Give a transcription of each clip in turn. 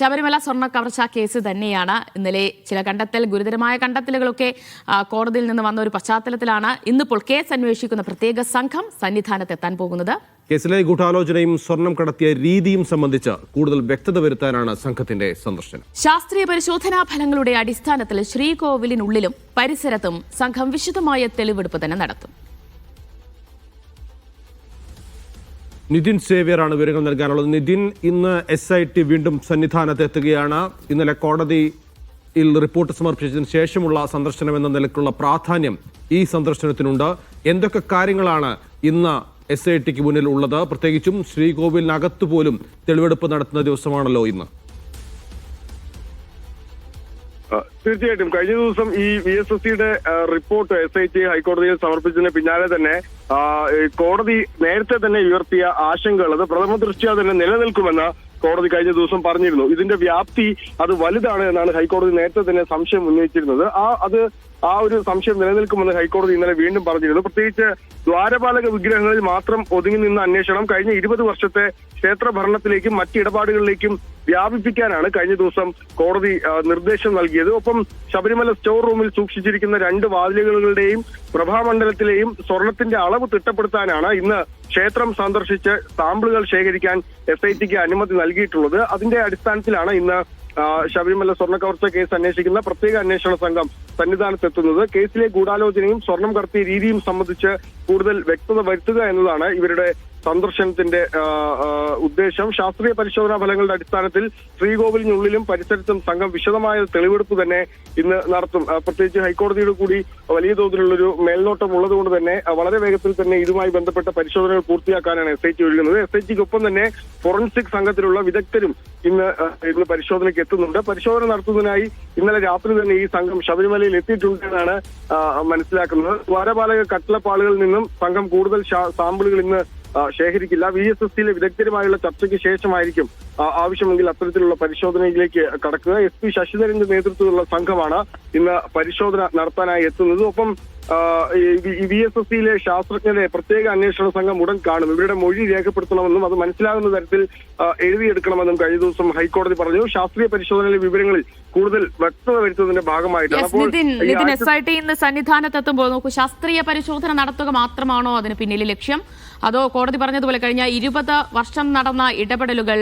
ശബരിമല സ്വർണ കവർച്ചാ കേസ് തന്നെയാണ്. ഇന്നലെ ചില കണ്ടെത്തൽ ഗുരുതരമായ കണ്ടെത്തലുകളൊക്കെ കോടതിയിൽ നിന്ന് വന്ന ഒരു പശ്ചാത്തലത്തിലാണ് ഇന്നിപ്പോൾ കേസ് അന്വേഷിക്കുന്ന പ്രത്യേക സംഘം സന്നിധാനത്തെത്താൻ പോകുന്നത്. കേസിലെ ഗൂഢാലോചനയും സ്വർണം കടത്തിയ രീതിയും സംബന്ധിച്ച് കൂടുതൽ വ്യക്തത വരുത്താനാണ് സംഘത്തിന്റെ സന്ദർശനം. ശാസ്ത്രീയ പരിശോധനാ ഫലങ്ങളുടെ അടിസ്ഥാനത്തിൽ ശ്രീകോവിലിനുള്ളിലും പരിസരത്തും സംഘം വിശദമായ തെളിവെടുപ്പ് തന്നെ നടത്തും. നിതിൻ സേവ്യറാണ് വിവരങ്ങൾ നൽകാനുള്ളത്. നിതിൻ ഇന്ന് എസ് ഐ ടി വീണ്ടും സന്നിധാനത്ത് എത്തുകയാണ്. ഇന്നലെ കോടതിയിൽ റിപ്പോർട്ട് സമർപ്പിച്ചതിന് ശേഷമുള്ള സന്ദർശനം എന്ന നിലക്കുള്ള പ്രാധാന്യം ഈ സന്ദർശനത്തിനുണ്ട്. എന്തൊക്കെ കാര്യങ്ങളാണ് ഇന്ന് എസ് ഐ ടിക്ക് മുന്നിൽ ഉള്ളത്? പ്രത്യേകിച്ചും ശ്രീകോവിലിനകത്ത് പോലും തെളിവെടുപ്പ് നടത്തുന്ന ദിവസമാണല്ലോ ഇന്ന്. തീർച്ചയായിട്ടും. കഴിഞ്ഞ ദിവസം ഈ വി എസ് എസ് സിയുടെ റിപ്പോർട്ട് എസ് ഐ ടി ഹൈക്കോടതിയിൽ സമർപ്പിച്ചതിന് പിന്നാലെ തന്നെ കോടതി നേരത്തെ തന്നെ ഉയർത്തിയ ആശങ്കകൾ അത് പ്രഥമ ദൃഷ്ട്യാ തന്നെ നിലനിൽക്കുമെന്ന് കോടതി കഴിഞ്ഞ ദിവസം പറഞ്ഞിരുന്നു. ഇതിന്റെ വ്യാപ്തി അത് വലുതാണ് എന്നാണ് ഹൈക്കോടതി നേരത്തെ തന്നെ സംശയം ഉന്നയിച്ചിരുന്നത്. ആ അത് ആ ഒരു സംശയം നിലനിൽക്കുമെന്ന് ഹൈക്കോടതി ഇന്നലെ വീണ്ടും പറഞ്ഞിരുന്നു. പ്രത്യേകിച്ച് ദ്വാരപാലക വിഗ്രഹങ്ങളിൽ മാത്രം ഒതുങ്ങി നിന്ന അന്വേഷണം കഴിഞ്ഞ ഇരുപത് വർഷത്തെ ക്ഷേത്ര ഭരണത്തിലേക്കും മറ്റ് ഇടപാടുകളിലേക്കും വ്യാപിപ്പിക്കാനാണ് കഴിഞ്ഞ ദിവസം കോടതി നിർദ്ദേശം നൽകിയത്. ഒപ്പം ശബരിമല സ്റ്റോർ റൂമിൽ സൂക്ഷിച്ചിരിക്കുന്ന രണ്ട് വാതിലുകളുടെയും പ്രഭാമണ്ഡലത്തിലെയും സ്വർണത്തിന്റെ അളവ് തിട്ടപ്പെടുത്താനാണ് ഇന്ന് ക്ഷേത്രം സന്ദർശിച്ച് സാമ്പിളുകൾ ശേഖരിക്കാൻ എസ് ഐ ടിക്ക് അനുമതി നൽകിയിട്ടുള്ളത്. അതിന്റെ അടിസ്ഥാനത്തിലാണ് ഇന്ന് ശബരിമല സ്വർണ കവർച്ച കേസ് അന്വേഷിക്കുന്ന പ്രത്യേക അന്വേഷണ സംഘം സന്നിധാനത്തെത്തുന്നത്. കേസിലെ ഗൂഢാലോചനയും സ്വർണം കടത്തിയ രീതിയും സംബന്ധിച്ച് കൂടുതൽ വ്യക്തത വരുത്തുക എന്നതാണ് ഇവരുടെ സന്ദർശനത്തിന്റെ ഉദ്ദേശം ശാസ്ത്രീയ പരിശോധനാ ഫലങ്ങളുടെ അടിസ്ഥാനത്തിൽ ശ്രീകോവിലിനുള്ളിലും പരിസരത്തും സംഘം വിശദമായ തെളിവെടുപ്പ് തന്നെ ഇന്ന് നടത്തും. പ്രത്യേകിച്ച് ഹൈക്കോടതിയുടെ കൂടി വലിയ തോതിലുള്ളൊരു മേൽനോട്ടം ഉള്ളതുകൊണ്ട് തന്നെ വളരെ വേഗത്തിൽ തന്നെ ഇതുമായി ബന്ധപ്പെട്ട പരിശോധനകൾ പൂർത്തിയാക്കാനാണ് എസ് ഐ ടി ഒരുങ്ങുന്നത്. എസ് ഐ ടിക്കൊപ്പം തന്നെ ഫോറൻസിക് സംഘത്തിലുള്ള വിദഗ്ധരും ഇന്ന് ഇന്ന് പരിശോധനയ്ക്ക് എത്തുന്നുണ്ട്. പരിശോധന നടത്തുന്നതിനായി ഇന്നലെ രാത്രി തന്നെ ഈ സംഘം ശബരിമലയിൽ എത്തിയിട്ടുണ്ട് എന്നാണ് മനസ്സിലാക്കുന്നത്. ദ്വാരപാലക കട്ടിളപ്പാളുകളിൽ നിന്നും സംഘം കൂടുതൽ സാമ്പിളുകൾ ഇന്ന് ശേഖരിക്കില്ല. വി എസ് എസ് സിയിലെ വിദഗ്ധരുമായുള്ള ചർച്ചയ്ക്ക് ശേഷമായിരിക്കും ആവശ്യമെങ്കിൽ അത്തരത്തിലുള്ള പരിശോധനയിലേക്ക് കടക്കുക. എസ് പി ശശിധരന്റെ നേതൃത്വത്തിലുള്ള സംഘമാണ് ഇന്ന് പരിശോധന നടത്താനായി എത്തുന്നത്. ഒപ്പം വി എസ് എസ് സിയിലെ ശാസ്ത്രജ്ഞരെ പ്രത്യേക അന്വേഷണ സംഘം ഉടൻ കാണും. ഇവരുടെ മൊഴി രേഖപ്പെടുത്തണമെന്നും അത് മനസ്സിലാകുന്ന തരത്തിൽ എഴുതിയെടുക്കണമെന്നും കഴിഞ്ഞ ദിവസം ഹൈക്കോടതി പറഞ്ഞു. ശാസ്ത്രീയ പരിശോധനയിലെ വിവരങ്ങളിൽ കൂടുതൽ വ്യക്തത വരുത്തുന്നതിന്റെ ഭാഗമായിട്ടാണ്. എസ് ഐ ടി ഇന്ന് സന്നിധാനത്തെത്തുമ്പോൾ നോക്കൂ. ശാസ്ത്രീയ പരിശോധന നടത്തുക മാത്രമാണോ അതിന് പിന്നിലെ ലക്ഷ്യം? അതോ കോടതി പറഞ്ഞതുപോലെ കഴിഞ്ഞ ഇരുപത് വർഷം നടന്ന ഇടപെടലുകൾ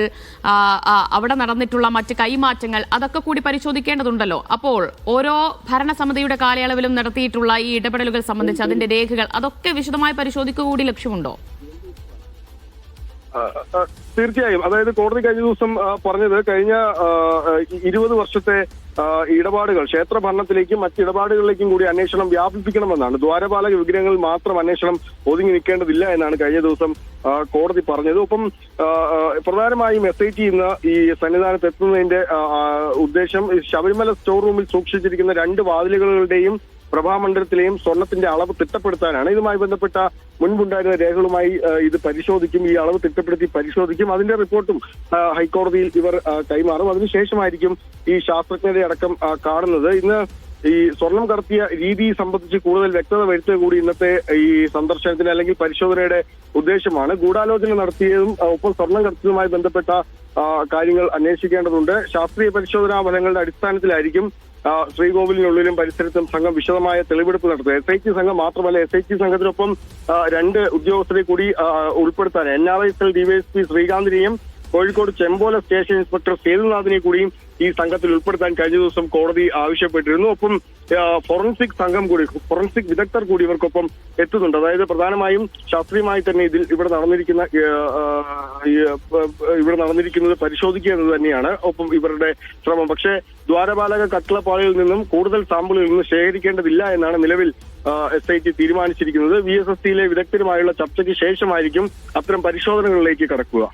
അവിടെ നടന്നിട്ടുള്ള മറ്റ് കൈമാറ്റങ്ങൾ അതൊക്കെ കൂടി പരിശോധിക്കേണ്ടതുണ്ടല്ലോ. അപ്പോൾ ഓരോ ഭരണസമിതിയുടെ കാലയളവിലും നടത്തിയിട്ടുള്ള ഈ ഇടപെടലുകൾ സംബന്ധിച്ച് അതിന്റെ രേഖകൾ അതൊക്കെ വിശദമായി പരിശോധിക്കുക കൂടി ലക്ഷ്യമുണ്ടോ? തീർച്ചയായും. അതായത് കോടതി കഴിഞ്ഞ ദിവസം പറഞ്ഞത് കഴിഞ്ഞ ഇരുപത് വർഷത്തെ ഇടപാടുകൾ ക്ഷേത്ര ഭരണത്തിലേക്കും മറ്റ് ഇടപാടുകളിലേക്കും കൂടി അന്വേഷണം വ്യാപിപ്പിക്കണമെന്നാണ്. ദ്വാരപാലക വിഗ്രഹങ്ങളിൽ മാത്രം അന്വേഷണം ഒതുങ്ങി നിൽക്കേണ്ടതില്ല എന്നാണ് കഴിഞ്ഞ ദിവസം കോടതി പറഞ്ഞത്. ഒപ്പം പ്രധാനമായും എസ് ഐ ടി ഇന്ന് ഈ സന്നിധാനത്ത് എത്തുന്നതിന്റെ ഉദ്ദേശം ശബരിമല സ്റ്റോർ റൂമിൽ സൂക്ഷിച്ചിരിക്കുന്ന രണ്ട് വാതിലുകളുടെയും പ്രഭാമണ്ഡലത്തിലെയും സ്വർണത്തിന്റെ അളവ് തിട്ടപ്പെടുത്താനാണ് ഇതുമായി ബന്ധപ്പെട്ട മുൻപുണ്ടായിരുന്ന രേഖകളുമായി ഇത് പരിശോധിക്കും. ഈ അളവ് തിട്ടപ്പെടുത്തി പരിശോധിക്കും. അതിന്റെ റിപ്പോർട്ടും ഹൈക്കോടതിയിൽ ഇവർ കൈമാറും. അതിനുശേഷമായിരിക്കും ഈ ശാസ്ത്രജ്ഞരെ അടക്കം കാണുന്നത്. ഇന്ന് ഈ സ്വർണം കടത്തിയ രീതി സംബന്ധിച്ച് കൂടുതൽ വ്യക്തത വരുത്തുക കൂടി ഇന്നത്തെ ഈ സന്ദർശനത്തിന് അല്ലെങ്കിൽ പരിശോധനയുടെ ഉദ്ദേശമാണ്. ഗൂഢാലോചന നടത്തിയതും ഒപ്പം സ്വർണം കടത്തിയതുമായി ബന്ധപ്പെട്ട കാര്യങ്ങൾ അന്വേഷിക്കേണ്ടതുണ്ട്. ശാസ്ത്രീയ പരിശോധനാ ഫലങ്ങളുടെ അടിസ്ഥാനത്തിലായിരിക്കും ശ്രീകോവിലിനുള്ളിലും പരിസരത്തും സംഘം വിശദമായ തെളിവെടുപ്പ് നടത്തുക എസ് ഐ ടി സംഘം മാത്രമല്ല എസ് ഐ ടി സംഘത്തിനൊപ്പം രണ്ട് ഉദ്യോഗസ്ഥരെ കൂടി ഉൾപ്പെടുത്താൻ. N R I S L DYSP ശ്രീകാന്തിനെയും Kozhikode Chembola station inspector സേതുനാഥിനെ കൂടിയും ഈ സംഘത്തിൽ ഉൾപ്പെടുത്താൻ കഴിഞ്ഞ ദിവസം കോടതി ആവശ്യപ്പെട്ടിരുന്നു. ഒപ്പം ഫോറൻസിക് സംഘം കൂടി ഫോറൻസിക് വിദഗ്ധർ കൂടി ഇവർക്കൊപ്പം എത്തുന്നുണ്ട്. അതായത് പ്രധാനമായും ശാസ്ത്രീയമായി തന്നെ ഇതിൽ ഇവിടെ നടന്നിരിക്കുന്ന ഇവിടെ നടന്നിരിക്കുന്നത് പരിശോധിക്കുക എന്നത് തന്നെയാണ്. ഒപ്പം ഇവരുടെ ശ്രമം. പക്ഷേ ദ്വാരപാലക കട്ടിളപ്പാളിയിൽ നിന്നും കൂടുതൽ സാമ്പിളുകൾ നിന്ന് ശേഖരിക്കേണ്ടതില്ല എന്നാണ് നിലവിൽ എസ് ഐ ടി തീരുമാനിച്ചിരിക്കുന്നത്. വി എസ് എസ് സിയിലെ വിദഗ്ധരുമായുള്ള ചർച്ചയ്ക്ക് ശേഷമായിരിക്കും അത്തരം പരിശോധനകളിലേക്ക് കടക്കുക.